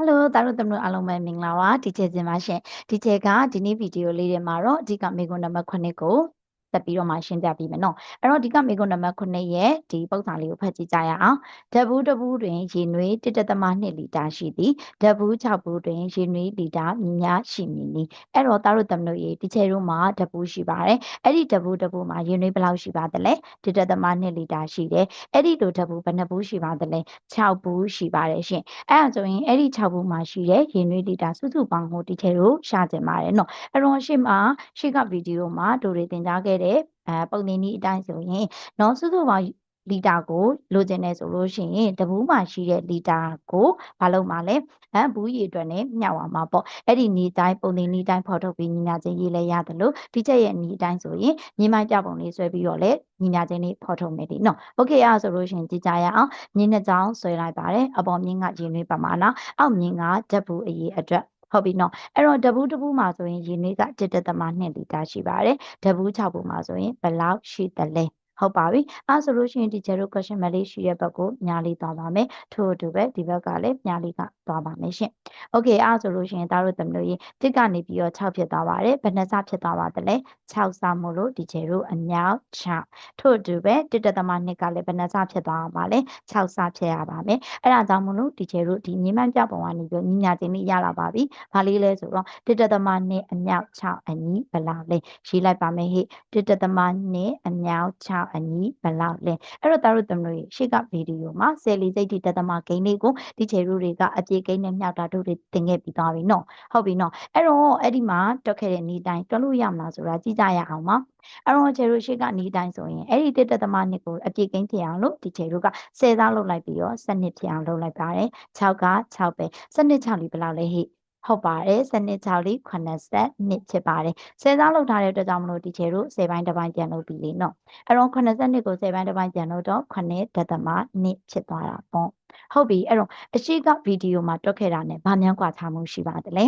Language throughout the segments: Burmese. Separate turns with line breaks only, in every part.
Hello တာတို့သမတို့အားလုံးပဲမင်္ဂလာပါဒီချေစင်ပါရှင်ဒီချေကဒီနေ့ဗီဒီယိုလေးတွေမှာတော့အဓိကမေကွန်နံပါတ်9ကို တက်ပြီးတော့မှရှင်းပြပေးမယ်နော်အဲ့တော့ဒီကမေကွန်နံပါတ်9ရဲ့ဒီပုံစံလေးကိုဖတ်ကြည့်ကြရအောင်ဓာတ်ဘူးတစ်ဘူးတွင်ရေနွေး1.2လီတာရှိသည်ဓာတ်ဘူး6ဘူးတွင်ရေနွေးလီတာများရှိမည်နီအဲ့တော့တာတို့သမတို့ရေဒီချေတို့မှာဓာတ်ဘူးရှိပါတယ်အဲ့ဒီဓာတ်ဘူးတစ်ဘူးမှာရေနွေးဘယ်လောက်ရှိပါသလဲ1.2လီတာရှိတယ်အဲ့ဒီလိုဓာတ်ဘူးဘယ်နှဘူးရှိပါသလဲ6ဘူးရှိပါတယ်ရှင်အဲ့ဒါဆိုရင်အဲ့ဒီ6ဘူးမှာရှိတဲ့ရေနွေးလီတာစုစုပေါင်းကိုဒီချေတို့ရှာကြပါတယ်နော်အဲ့တော့ရှေ့မှာရှေ့ကဗီဒီယိုမှာတို့တွေသင်ကြားခဲ့တဲ့အဲပုံသင်နည်းအတိုင်းဆိုရင်နော်စုစုပေါင်းလီတာကိုလိုချင်တယ်ဆိုလို့ရှိရင်တဘူးမှာရှိတဲ့လီတာကိုမလုပ်မှလဲအဲဘူးရည်အတွက်နဲ့မျှဝါမှာပေါ့အဲ့ဒီနီးတိုင်းပုံသင်နီးတိုင်းဖော်ထုတ်ပြီးညီညာချင်းရေးလဲရတယ်လို့ဒီချက်ရဲ့နီးတိုင်းဆိုရင်ညီမိုင်းကြပုံလေးဆွဲပြီးတော့လဲညီညာချင်းလေးဖော်ထုတ်မယ်ဒီနော်โอเคအားဆိုလို့ရှိရင်ကြည်ကြရအောင်မြင်းနှစ်ကြောင်းဆွဲလိုက်ပါတယ်အပေါ်မြင်းကရင်းနှွေးပမာဏအောက်မြင်းကဓာတ်ဘူးအရေးအတွက် ဟုတ်ပြီနော်အဲ့တော့တပူးတပူးမှာဆိုရင်ရေနွေးက1.2လီတာရှိပါတယ်တပူး6ပူးမှာဆိုရင်ဘယ်လောက်ရှိသလဲ ဟုတ်ပါပြီအဲဆိုလို့ရှိရင်ဒီကျတို့ question mark လေးရှိတဲ့ဘက်ကိုညာလေးသွားပါမယ်ထို့အတူပဲဒီဘက်ကလည်းညာလေးကသွားပါမယ်ရှင်โอเคအဲဆိုလို့ရှိရင်ဒါတို့သမလို့ရင်တစ်ကနေပြီးတော့6ဖြစ်သွားပါတယ်ဘယ်နှစဖြစ်သွားပါသလဲ6စမို့လို့ဒီကျတို့အမြောက်6ထို့အတူပဲ1.2ကလည်းဘယ်နှစဖြစ်သွားပါလဲ6စဖြစ်ရပါမယ်အဲ့ဒါကြောင့်မလို့ဒီကျတို့ဒီညီမပြပုံကနေပြီးညီညာတင်လေးရလာပါပြီဘာလေးလဲဆိုတော့1.2အမြောက်6အညီဘယ်လောက်လဲရေးလိုက်ပါမယ်ဟိ1.2အမြောက်6 အညီဘယ်လောက်လဲအဲ့တော့တာတို့သမလို့ရှေ့ကဗီဒီယိုမှာဆယ်လီစိတ်တိတသမဂိမ်းလေးကိုဒီချေရူတွေကအပြေကိန်းနဲ့မြောက်တာတို့တွေသင်ခဲ့ပြီးသွားပြီနော်ဟုတ်ပြီနော်အဲ့တော့အဲ့ဒီမှာတွက်ခဲ့တဲ့နီးတိုင်းတွက်လို့ရမလားဆိုတာကြည့်ကြရအောင်ပါအဲ့တော့ချေရူရှေ့ကနီးတိုင်းဆိုရင်အဲ့ဒီတစ်တသမနှစ်ကိုအပြေကိန်းဖြစ်အောင်လို့ဒီချေရူကဆယ်သားလုပ်လိုက်ပြီးတော့စနစ်ဖြစ်အောင်လုပ်လိုက်ပါတယ်6က6ပဲစနစ်6လီဘယ်လောက်လဲဟိ ဟုတ်ပါတယ်စနစ်6လေး82ဖြစ်ပါတယ်ဆယ်စားလောက်ထားတဲ့အတွက်ကြောင့်မလို့ဒီချေတို့ဆယ်ပိုင်းတစ်ပိုင်းပြန်လုပ်ပြီးလေနော်အဲ့တော့82ကိုဆယ်ပိုင်းတစ်ပိုင်းပြန်လို့တော့9ဒသမ2ဖြစ်သွားတာပေါ့ဟုတ်ပြီအဲ့တော့အရှိကဗီဒီယိုမှာတွက်ခဲ့တာ ਨੇ ဗာမြန်กว่าထားမှုရှိပါတယ်လေ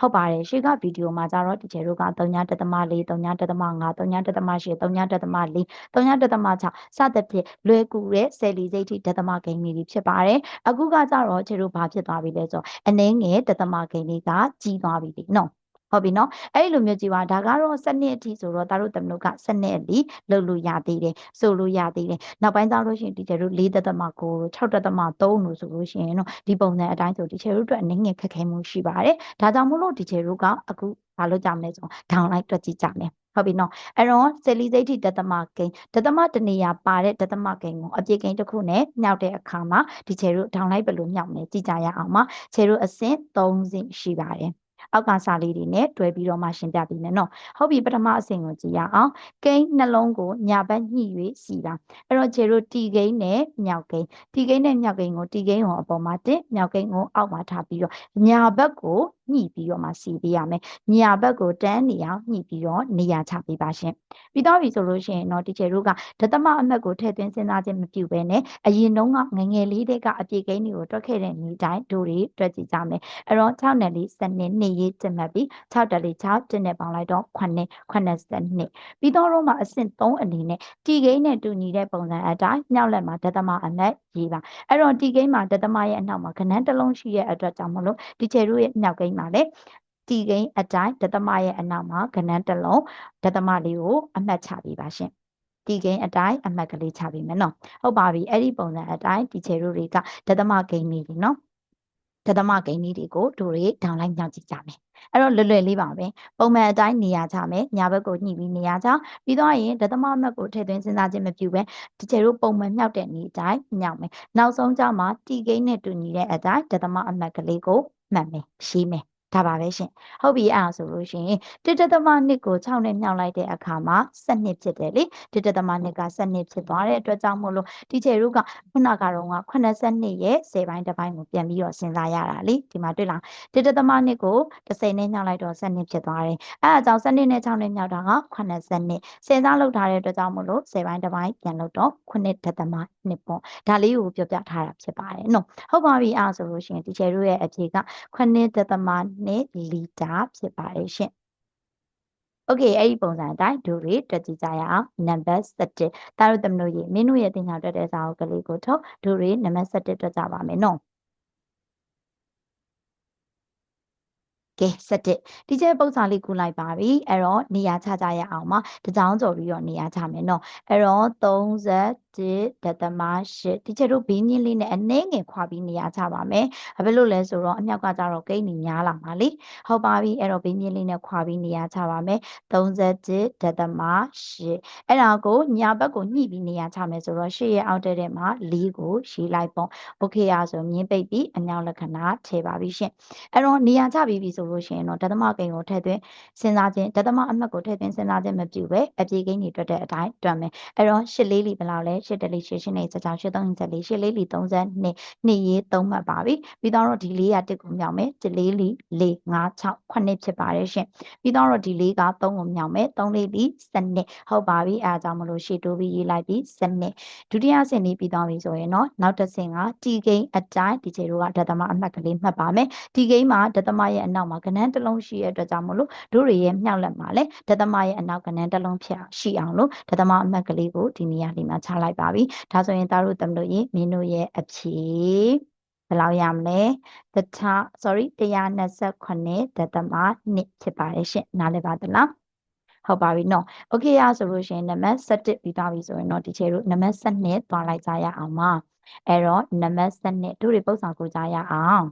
ဟုတ်ပါတယ်ရှေ့ကဗီဒီယိုမှာကျတော့ဒီကျဲတို့က3.4 3.5 3.8 3.4 3.6စသဖြင့်လွယ်ကူတဲ့ဆယ်လီစိတ်ထိဒသမဂိမ်းလေးဖြစ်ပါတယ်အခုကကျတော့ကျဲတို့ဘာဖြစ်သွားပြီလဲဆိုတော့အနည်းငယ်ဒသမဂိမ်းလေးကကြီးသွားပြီနော် ဟုတ်ပြီနော်အဲ့လိုမျိုးကြည့်ပါဒါကတော့စနစ်အထိဆိုတော့ဒါတို့တမလို့ကစနစ်အလီလုပ်လို့ရသေးတယ်ဆိုလို့ရသေးတယ်နောက်ပိုင်းသားလို့ရှိရင်ဒီကျတို့၄တသမ9 6တသမ3လို့ဆိုလို့ရှိရင်တော့ဒီပုံစံအတိုင်းဆိုဒီကျတို့အတွက်အနေငယ်ခက်ခဲမှုရှိပါတယ်ဒါကြောင့်မို့လို့ဒီကျတို့ကအခုဘာလို့ကြမလဲဆိုတော့ downline တွက်ကြည့်ကြမယ်ဟုတ်ပြီနော်အဲ့တော့ဆယ်လီစိတ်ထိဒသမကိန်းဒသမတနေရာပါတဲ့ဒသမကိန်းကိုအပြည့်ကိန်းတစ်ခုနဲ့မြောက်တဲ့အခါမှာဒီချေတို့ဒေါင်းလိုက်ဘယ်လိုမြောက်မလဲကြည့်ကြရအောင်ပါချေတို့အဆင့်3ဆင့်ရှိပါတယ် အောက်ကစာလေးတွေနဲ့တွဲပြီးတော့မှရှင်းပြပေးမယ်နော်ဟုတ်ပြီပထမအဆင့်ကိုကြည့်ရအောင်ကိန်းနှလုံးကိုညာဘက်ညှိ၍စီတာအဲ့တော့ခြေတို့တီကိန်းနဲ့မြောက်ကိန်းတီကိန်းနဲ့မြောက်ကိန်းကိုတီကိန်းကိုအပေါ်မှာတင်မြောက်ကိန်းကိုအောက်မှာထားပြီးတော့ညာဘက်ကိုညှိပြီးတော့မှစီပေးရမယ်ညာဘက်ကိုတန်းနေအောင်ညှိပြီးတော့နေရာချပေးပါရှင်ပြီးတော့ပြီဆိုလို့ရှိရင်တော့တီချေတို့ကဒသမအမှတ်ကိုထည့်သွင်းစဉ်းစားခြင်းမပြုဘဲနဲ့အရင်တုန်းကငငယ်လေးတွေကအပြေကိန်းတွေကိုတွက်ခဲ့တဲ့နေတိုင်းတို့တွေတွက်ကြည့်ကြမယ်အဲ့တော့6နယ်လေးစနစ်နေရေးတင်မှတ်ပြီး6တလေး6တင်နဲ့ပေါင်းလိုက်တော့9 82ပြီးတော့တော့မှအဆင့်3အနေနဲ့တီကိန်းနဲ့တူညီတဲ့ပုံစံအတိုင်းမြောက်လက်မှာဒသမအမှတ်ရေးပါအဲ့တော့တီကိန်းမှာဒသမရဲ့အနောက်မှာခဏတစ်လုံးရှိတဲ့အတွက်ကြောင့်မလို့ဒီချေတို့ရဲ့မြောက်ကိန်းမှာလည်းတီကိန်းအတိုင်းဒသမရဲ့အနောက်မှာကဏ္ဍတစ်လုံးဒသမလေးကိုအမှတ်ချပေးပါရှင်တီကိန်းအတိုင်းအမှတ်ကလေးချပေးမယ်နော်ဟုတ်ပါပြီအဲ့ဒီပုံစံအတိုင်းဒီချေတို့တွေကဒသမကိန်းလေးတွေနော် ဒသမကိန်းလေးတွေကိုတို့တွေဒေါင်းလိုက်ညှောက်ကြည့်ကြမယ်အဲ့တော့လွယ်လွယ်လေးပါပဲပုံမှန်အတိုင်းနေရာချမယ်ညာဘက်ကိုညှိပြီးနေရာချပြီးတော့ရင်ဒသမအမှတ်ကိုထည့်သွင်းစဉ်းစားခြင်းမပြုဘဲဒီချေတို့ပုံမှန်မြောက်တဲ့နေအတိုင်းမြောက်မယ်နောက်ဆုံးကြမှာတီကိန်းနဲ့တူညီတဲ့အတိုင်းဒသမအမှတ်ကလေးကိုမှတ်မယ်ရှိမယ် ဒါပါပဲရှင်ဟုတ်ပြီအဲ့ဒါဆိုလို့ရှင်တိတသမနှစ်ကို6နဲ့မြောက်လိုက်တဲ့အခါမှာ7ဖြစ်တယ်လေတိတသမနှစ်က7ဖြစ်သွားတဲ့အတွက်ကြောင့်မို့လို့တီချေတို့ကခုနကတော့က82ရဲ့10ပိုင်းတစ်ပိုင်းကိုပြန်ပြီးတော့စဉ်းစားရတာလေဒီမှာတွေ့လားတိတသမနှစ်ကို10နဲ့မြောက်လိုက်တော့7ဖြစ်သွားတယ်အဲ့ဒါကြောင့်7နဲ့6နဲ့မြောက်တာက82စဉ်းစားလုပ်ထားတဲ့အတွက်ကြောင့်မို့လို့10ပိုင်းတစ်ပိုင်းပြန်လုပ်တော့9.2ပေါ့ဒါလေးကိုပြောပြထားတာဖြစ်ပါတယ်နော်ဟုတ်ပါပြီအဲ့ဒါဆိုလို့ရှင်တီချေတို့ရဲ့အဖြေက9.2 1.2လီတာဖြစ်ပါတယ်ရှင်။ Okay အဲ့ဒီပုံစံအတိုင်းဒူတွေတွက်ကြည့်ကြရအောင် number 17ဒါတို့သမလို့ရေမင်းတို့ရဲ့တင်ညာတွက်တဲ့စာအုပ်ကလေးကိုထုတ်ဒူတွေ number 17တွက်ကြပါမယ်နော်။ ကဲ17ဒီကျဲပုံစံလေးကူလိုက်ပါပြီအဲ့တော့နေရာချကြရအောင်ပါတကြောင်ကြော်ပြီးတော့နေရာချမယ်နော်အဲ့တော့31ဒသမ8ဒီကျဲတို့ဘင်းကြီးလေးနဲ့အနှဲငယ်ခွာပြီးနေရာချပါမယ်ဘာဖြစ်လို့လဲဆိုတော့အမြောက်ကကြတော့ကိန်းနေများလာပါလေဟုတ်ပါပြီအဲ့တော့ဘင်းကြီးလေးနဲ့ခွာပြီးနေရာချပါမယ်31ဒသမ8အဲ့ဒါကိုညာဘက်ကိုညှိပြီးနေရာချမယ်ဆိုတော့8ရဲ့အောက်တဲ့မှာ4ကိုရေးလိုက်ပေါ့โอเคอ่ะဆိုမြင်းပိတ်ပြီးအမြောက်လက္ခဏာထည့်ပါပြီရှင်အဲ့တော့နေရာချပြီးပြီဆို လို့ရှိရင်တော့ဒသမကိန်းကိုထည့်သွင်းစဉ်းစားခြင်းဒသမအမှတ်ကိုထည့်သွင်းစဉ်းစားခြင်းမပြုပဲအပြေကိန်းတွေတွက်တဲ့အတိုင်းတွက်မယ်အဲ့တော့ရှစ်လေးလီဘယ်လောက်လဲရှစ်တလီရှစ်ရှစ်နေစကြောင်ရှစ်သုံးရှစ်လေးရှစ်လေးလီ32နှစ်ရေး3မှတ်ပါပြီပြီးတော့ဒီလေးကတစ်ကိုမြောက်မယ်တစ်လေးလီ4 5 6 9ဖြစ်ပါတယ်ရှင်ပြီးတော့ဒီလေးက3ကိုမြောက်မယ်3လေးလီ7ဟုတ်ပါပြီအဲအကြောင်းမလို့ရှေ့တိုးပြီးရေးလိုက်ပြီး7ဒုတိယဆင့်နေပြီးတော့ပြီဆိုရင်တော့နောက်တစ်ဆင့်ကတီကိန်းအတိုင်းဒီခြေတို့ကဒသမအမှတ်ကလေးမှတ်ပါမယ်တီကိန်းမှာဒသမရဲ့အနောက်မှာကဏ္ဍတစ်လုံးရှိတဲ့အတွက်ကြောင့်မလို့တို့တွေရဲ့မြောက်လက်မှာလည်းဒသမရဲ့အနောက်ကဏ္ဍတစ်လုံးဖြစ်ရှိအောင်လို့ဒသမအမှတ်ကလေးကိုဒီနေရာလေးမှာချလိုက်ပါပြီဒါဆိုရင်သားတို့သမတို့ရေမင်းတို့ရဲ့အဖြေဘယ်လောက်ရမလဲတထ sorry 128ဒသမ2ဖြစ်ပါတယ်ရှင်နားလည်ပါသလားဟုတ်ပါပြီနော်โอเคရဆိုလို့ရှိရင်နံပါတ်7ပြီးသွားပြီဆိုရင်တော့ဒီချေတို့နံပါတ်7သွားလိုက်ကြရအောင်ပါအဲ့တော့နံပါတ်7တို့တွေပုံစံကိုကြရအောင်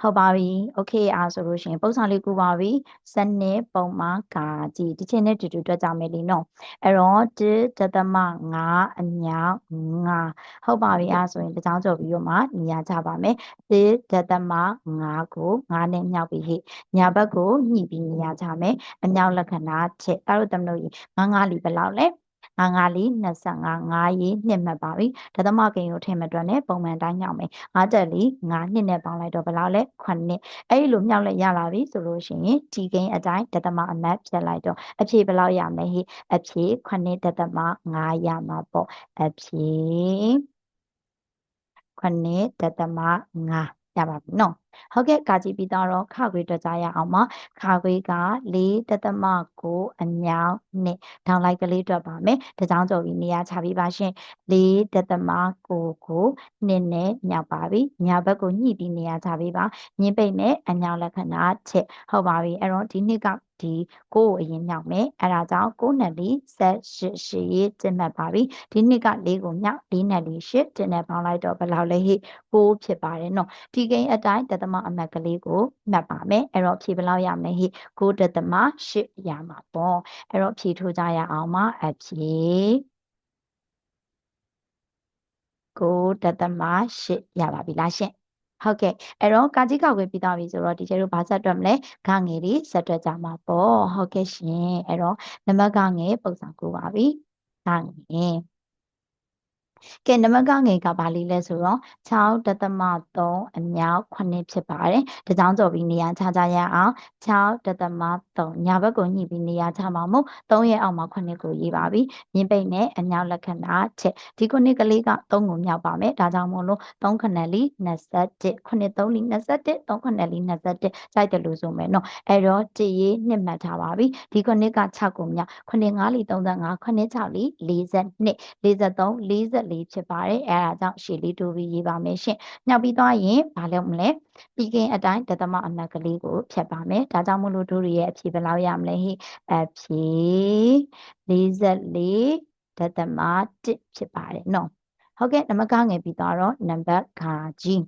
ဟုတ်ပါပြီ okay အားဆိုလို့ရှိရင်ပုံစံလေးကူပါပြီစနစ်ပုံမှာကာကြည့်ဒီချင်းနဲ့တူတူတွေ့ကြမယ်လीနော်အဲ့တော့1ဒသမ5အမြောက်5ဟုတ်ပါပြီအားဆိုရင်တစ်ချောင်းကျော်ပြီးတော့မှနေရာချပါမယ်1ဒသမ5ကို5နဲ့မြောက်ပြီးဟိညာဘက်ကိုညှိပြီးနေရာချမယ်အမြောက်လက္ခဏာချက်ဒါတို့သမလို့ရင်9 9လီဘယ်လောက်လဲ1 ငါလေး25 5ရေးနှစ်မှတ်ပါပြီဒသမကိန်းကိုထည့်မတွက်နဲ့ပုံမှန်တိုင်းညောင်းမယ်5တက်လေး5နှစ်နဲ့ပေါင်းလိုက်တော့ဘယ်လောက်လဲ9အဲ့ဒီလိုမြောက်လက်ရလာပြီဆိုလို့ရှိရင်ဒီကိန်းအတိုင်းဒသမအမတ်ဖြတ်လိုက်တော့အဖြေဘယ်လောက်ရမလဲဟိအဖြေ9ဒသမ5ရမှာပေါ့အဖြေ9ဒသမ5 ရပါပြီနော်ဟုတ်ကဲ့ကာကြည့်ပြီးတော့ခခွေတွက်ကြရအောင်ပါခခွေက4တသမ9အမြောက်နှစ်ဒေါင်းလိုက်ကလေးတွက်ပါမယ်တကြောင်ကြော်ပြီးနေရာချပြီးပါရှင်4တသမ9ကိုနှစ်နဲ့မြောက်ပါပြီညာဘက်ကိုညှိပြီးနေရာချပြီးပါညင်းပိတ်နဲ့အမြောက်လက္ခဏာချက်ဟုတ်ပါပြီအဲ့တော့ဒီနှစ်က ဒီ9ကိုအရင်မြောက်မယ်အဲဒါကြောင့်9နဲ့4 set 8 8ရေးကျင့်မှတ်ပါပြီဒီနှစ်က4ကိုမြောက်4နဲ့4 8တင်နဲ့ပေါင်းလိုက်တော့ဘယ်လောက်လဲဟိ9ဖြစ်ပါတယ်နော်ဒီကိန်းအတိုင်းတသမအမှတ်ကလေးကိုမှတ်ပါမယ်အဲ့တော့ဖြေဘယ်လောက်ရမလဲဟိ9တသမ8ရမှာပေါ့အဲ့တော့ဖြေထိုးကြရအောင်ပါအဖြေ9တသမ8ရပါပြီလားရှင် ဟုတ်ကဲ့အဲ့တော့ကာကြီးကောက်ွယ်ပြီးသွားပြီဆိုတော့ဒီကျတို့ဘာဆက်တွက်မလဲဂငယ်တွေဆက်တွက်ကြမှာပေါ့ဟုတ်ကဲ့ရှင်အဲ့တော့နံပါတ်ဂငယ်ပုံစံကိုပါပြီဂငယ် ကဲနမကငယ်ကဘာလေးလဲဆိုတော့6တသမ3အမြောက်9ဖြစ်ပါတယ်။ဒါကြောင့်ကြော်ပြီးနေရာချကြရအောင်6တသမ3ညာဘက်ကိုညှိပြီးနေရာချမှာမို့3ရဲ့အောက်မှာ9ကိုရေးပါပြီ။မြင်းပိတ်နဲ့အမြောက်လက္ခဏာချက်ဒီ9ကလေးက3ကိုမြောက်ပါမယ်။ဒါကြောင့်မို့လို့3ခဏလီ21 9 3လီ21 3ခဏလီ21ကြိုက်တယ်လို့ဆိုမယ်နော်။အဲ့တော့တရေးနှစ်မှတ်ထားပါပြီ။ဒီ9က6ကိုမြောက်9 5လီ35 9 6လီ42 43 44ဖြစ်ပါတယ်အဲဒါကြောင့်ရှေ့လေးတိုးပြီးရေးပါမယ်ရှင်ညှောက်ပြီးသွားရင်ဘာလုပ်မလဲပြီးခင်အတိုင်းဒသမအနက်ကလေးကိုဖြတ်ပါမယ်ဒါကြောင့်မို့လို့တို့ရဲ့အဖြေဘယ်လောက်ရမလဲဟိအဖြေ44ဒသမ1ဖြစ်ပါတယ်နော်ဟုတ်ကဲ့နမကငယ်ပြီးတော့နံပါတ်ခါကြီး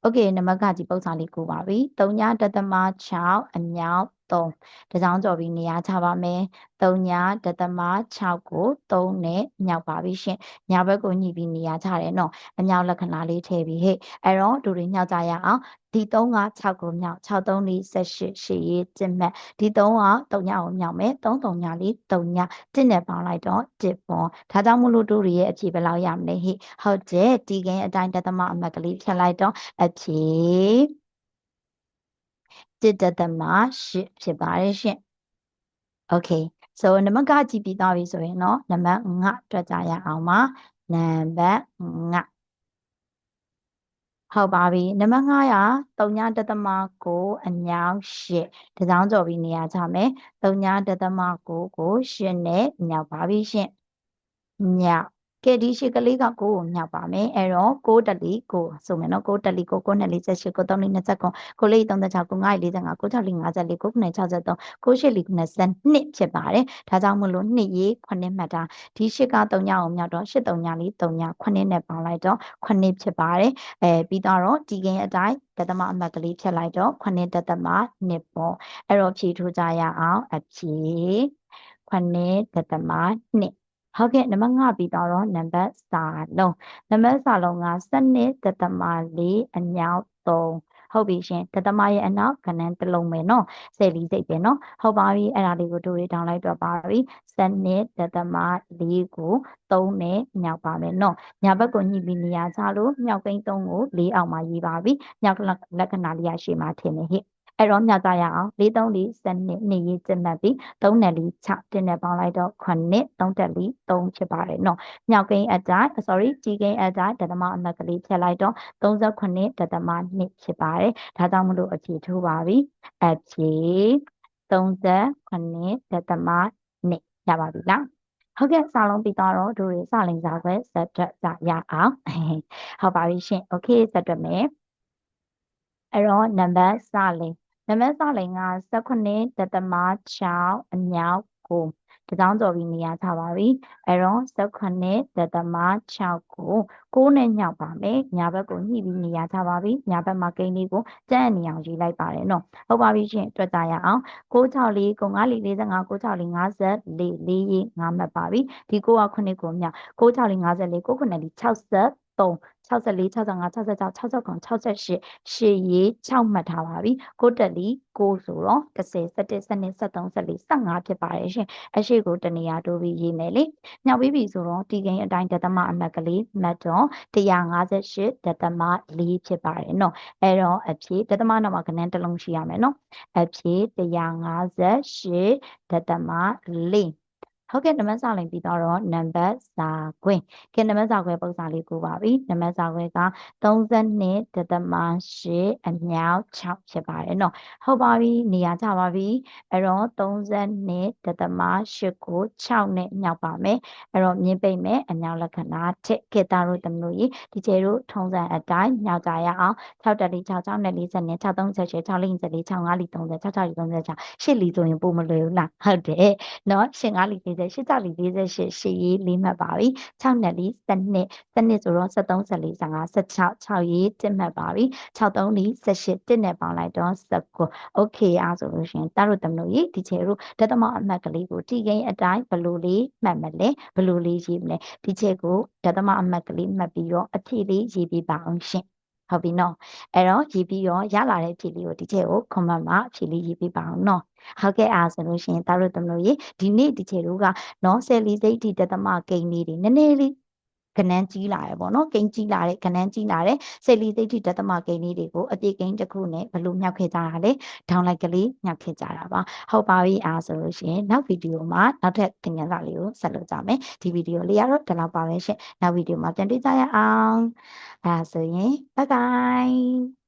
โอเคနံပါတ်ခါကြီးပုံစံလေးကိုပါပြီ3ညဒသမ6အမြောက် 3တကြောင်ကြော်ပြီးနေရာချပါမယ်3ညာဒသမ6ကို3နဲ့မြောက်ပါပြီရှင်ညာဘက်ကိုညှိပြီးနေရာချတယ်နော်အမြောက်လက္ခဏာလေးထည့်ပြီးဟဲ့အဲ့တော့ဒူတွေညှောက်ကြရအောင်ဒီ3က6ကိုမြောက်6 3 4 18ရှေ့ရေးကျင့်မှတ်ဒီ3က3ညကိုမြောက်မယ်3 3ညလေး3ညတစ်နဲ့ပေါင်းလိုက်တော့တစ်ပွန်ဒါကြောင့်မလို့တို့ရဲ့အဖြေဘယ်လောက်ရမလဲဟိဟုတ်တယ်ဒီကိန်းအတိုင်းဒသမအမှတ်ကလေးဖြတ်လိုက်တော့အဖြေ 1.8ဖြစ်ပါတယ်ရှင် Okay so နံပါတ်ကကြည့်ပြီးသားပြီဆိုရင်တော့နံပါတ်9တွေ့ကြရအောင်ပါနံပါတ်9ဟုတ်ပါပြီနံပါတ်9ရာ3.9တသမကိုအညောင်း8ဒီဆောင်ကြော်ပြီးနေရာချမယ်3.9တသမကိုကို8နဲ့ညောက်ပါပြီရှင်ညောက် ကဲဒီရှစ်ကလေးက9ကိုမြောက်ပါမယ်အဲ့တော့6တက်လီ9ဆိုမယ်နော်6တက်လီ9 9နဲ့48 9 3လေး29 9လေး36 9 9 45 9 6လေး54 9 9 63 9ရှစ်လီ22ဖြစ်ပါတယ်ဒါကြောင့်မလို့2ရေး9မှတ်တာဒီရှစ်က3ညအောင်မြောက်တော့8 3ညလေး3ည9နဲ့ပေါင်းလိုက်တော့9ဖြစ်ပါတယ်အဲပြီးတော့ဒီကိန်းအတိုင်းတသမအမှတ်ကလေးဖြတ်လိုက်တော့9တသမ2ပေါ့အဲ့တော့ဖြည့်ထိုးကြရအောင်အဖြည့်9တသမ2 ဟုတ်ကဲ့နံပါတ်5ပြီးတော့နံပါတ်စာလုံးနံပါတ်စာလုံးက7တသမ4အမြောက်3ဟုတ်ပြီရှင်တသမရဲ့အနောက်ကဏ္ဍတစ်လုံးပဲเนาะဆယ်လီစိတ်ပဲเนาะဟုတ်ပါပြီအဲ့ဒါလေးကိုတို့တွေတောင်းလိုက်တော့ပါပြီစနစ်တသမ၄ကို3နဲ့မြောက်ပါမယ်เนาะညာဘက်ကိုညှိပြီးနေရာချလို့မြောက်ကိန်း3ကို၄အောင်မှာရေးပါပြီမြောက်လက္ခဏာလေးရရှေ့မှာထင်နေဟိ အဲ့တော့မျှတရအောင်4 3 4စနစ်နေရေးကျင့်မှတ်ပြီး3နဲ့4 6တင်းနဲ့ပေါင်းလိုက်တော့9နဲ့3တက်ပြီး3ဖြစ်ပါတယ်နော်မြောက်ကိန်းအတိုင်း sorry ကြီးကိန်းအတိုင်းဒသမအမှတ်ကလေးဖြတ်လိုက်တော့39ဒသမ2ဖြစ်ပါတယ်ဒါကြောင့်မလို့အဖြေထိုးပါပြီအဖြေ39ဒသမ2ရပါပြီလားဟုတ်ကဲ့စာလုံးပြီးတော့တို့တွေစာလင်စာခွဲစက်တက်ကြရအောင်ဟုတ်ပါပြီရှင် okay စက်တက်မယ်အဲ့တော့နံပါတ်စာလင် နံပါတ်စလိန်က18တသမ6အမြောက်ကိုတကြောင်းတော်ပြီးနေရာချပါပြီအဲ့တော့18တသမ6ကို6နဲ့ညှောက်ပါမယ်ညာဘက်ကိုညှိပြီးနေရာချပါပြီညာဘက်မှာကိန်းလေးကိုကျန်းနေအောင်ရေးလိုက်ပါတယ်နော်ဟုတ်ပါပြီရှင်တွေ့ကြရအောင်664 9 45 664 54 4ရေး5မှတ်ပါပြီဒီ9က9ကိုမြောက်664 54 9 9 63 64 65 66 69 68ရှေ့ရေး6မှတ်ထားပါပြီကိုတက်လီ6ဆိုတော့10 17 12 13 14 15ဖြစ်ပါတယ်ရှင်အရှိကိုတနေရာတိုးပြီးရေးမယ်လေညှောက်ပြီးပြီဆိုတော့ဒီကိန်းအတိုင်းဒသမအမှတ်ကလေးမှတ်တော့158ဒသမ4ဖြစ်ပါတယ်နော်အဲ့တော့အဖြေဒသမနောက်မှာကဏ္ဍတစ်လုံးရှိရမယ်နော်အဖြေ158ဒသမ4 ဟုတ်ကဲ့နံပါတ်စာလိမ်ပြီးတော့နံပါတ်စာခွဲကဲနံပါတ်စာခွဲပုံစံလေးကိုပါပြီနံပါတ်စာခွဲက32တသမ8အမြောက်6ဖြစ်ပါတယ်နော်ဟုတ်ပါပြီနေရာချပါပြီအဲ့တော့32တသမ8ကို6နဲ့မြောက်ပါမယ်အဲ့တော့မြင်းပိတ်မယ်အမြောက်လက္ခဏာထက်ကဲသားတို့တမလို့ကြီးဒီကျဲတို့ထုံးစံအတိုင်းမြောက်ကြရအောင်6တက်လေး6 6နဲ့40နဲ့6 3 6 6 6 4 4 6 5လီ30 6 6လီ36 8လီဆိုရင်ပို့မလွယ်ဘူးလားဟုတ်တယ်နော်8 5လီ40 8ကြလီ48ရှေ့ရေးလေးမှတ်ပါပြီ6နဲ့လီ7နှစ်7နှစ်ဆိုတော့73 74 55 16 6ရေးတစ်မှတ်ပါပြီ63လီ18တစ်နဲ့ပေါင်းလိုက်တော့19 okay အားဆိုလို့ရှိရင်တားတို့တမလို့ရေးဒီချေတို့ဒသမအမှတ်ကလေးကိုတီကိန်းအတိုင်းဘလို့လေးမှတ်မလဲဘလို့လေးရေးမလဲဒီချေကိုဒသမအမှတ်ကလေးမှတ်ပြီးတော့အဖြေလေးရေးပြီးပါအောင်ရှင် ဟုတ်ပြီနော်အဲ့တော့ရေးပြီးတော့ရလာတဲ့ဖြေလေးကိုဒီချက်ကို comment မှာဖြေလေးရေးပြီးပါအောင်နော်ဟုတ်ကဲ့အားဆိုလို့ရှိရင်တာတို့တမလို့ရေဒီနေ့ဒီချက်တို့ကနော်ဆယ်လီစိတ်ဒီတသမကိန်းလေးတွေနည်းနည်းလေး ကနန်းကြီးလာတယ်ပေါ့နော်ကိန်းကြီးလာတဲ့ကနန်းကြီးလာတဲ့ဆယ်လီသိတိတသမကိန်းလေးတွေကိုအပြည့်ကိန်းတစ်ခုနဲ့ဘလို့မြောက်ခဲ့ကြတာလဲဒေါင်းလိုက်ကလေးမြောက်ခဲ့ကြတာပါဟုတ်ပါပြီအားဆိုလို့ရှိရင်နောက်ဗီဒီယိုမှာနောက်ထပ်သင်ခန်းစာလေးကိုဆက်လုပ်ကြမယ်ဒီဗီဒီယိုလေးကတော့ဒီလောက်ပါပဲရှင်နောက်ဗီဒီယိုမှာပြန်တွေ့ကြရအောင်အဲဆိုရင် bye bye